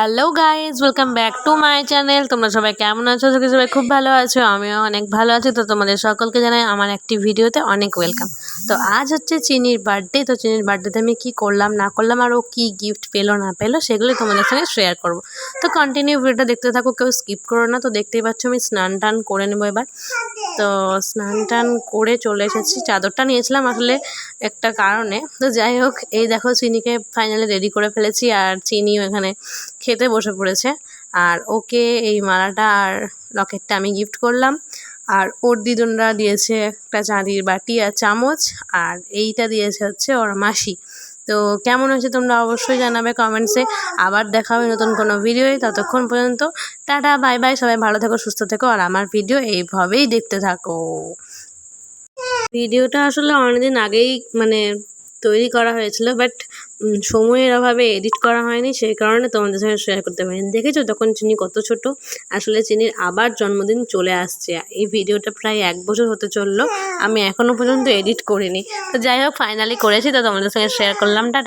Hello guys welcome back to my channel তোমরা সবাই কেমন আছো? আশা সবাই খুব ভালো আছো। আমিও অনেক ভালো আছি। তো তোমাদের সকলকে জানাই আমার একটি ভিডিওতে অনেক ওয়েলকাম তো আজ হচ্ছে চিনির বার্থডে তো চিনির বার্থডেতে আমি কি করলাম, না করলাম, আর ও কী গিফট পেল, না পেল, সেগুলো তোমাদের সঙ্গে শেয়ার করব। তো কন্টিনিউ ভিডিওটা দেখতে থাকো, কেউ স্কিপ করো না। তো দেখতেই পাচ্ছ আমি স্নান টান করে নেব এবার। তো স্নান টান করে চলে এসেছি। চাদরটা নিয়েছিলাম আসলে একটা কারণে। তো যাই হোক, এই দেখো চিনিকে ফাইনালি রেডি করে ফেলেছি আর চিনিও এখানে খেতে বসে পড়েছে। আর ওকে এই মালাটা আর লকেটটা আমি গিফট করলাম। আর ওর দিদুনরা দিয়েছে একটা চাঁদির বাটি আর চামচ। আর এইটা দিয়েছে হচ্ছে ওর মাসি। তো কেমন হয়েছে তোমরা অবশ্যই জানাবে কমেন্টসে আবার দেখা হবে নতুন কোনো ভিডিওয়ে ততক্ষণ পর্যন্ত টাটা বাই বাই সবাই ভালো থেকো, সুস্থ থেকো। আর আমার ভিডিও এইভাবেই দেখতে থাকো। ভিডিওটা আসলে অনেকদিন আগেই মানে তৈরি করা হয়েছিল বাট সময়ের অভাবে এডিট করা হয়নি, সেই কারণে তোমাদের সঙ্গে শেয়ার করতে পারিনি। দেখেছ তখন চিনি কত ছোট? আসলে চিনির আবার জন্মদিন চলে আসছে। এই ভিডিওটা প্রায় এক বছর হতে চলল। আমি এখনও পর্যন্ত এডিট করিনি। তো যাই হোক ফাইনালি করেছি। তো তোমাদের সঙ্গে শেয়ার করলাম। টাটা।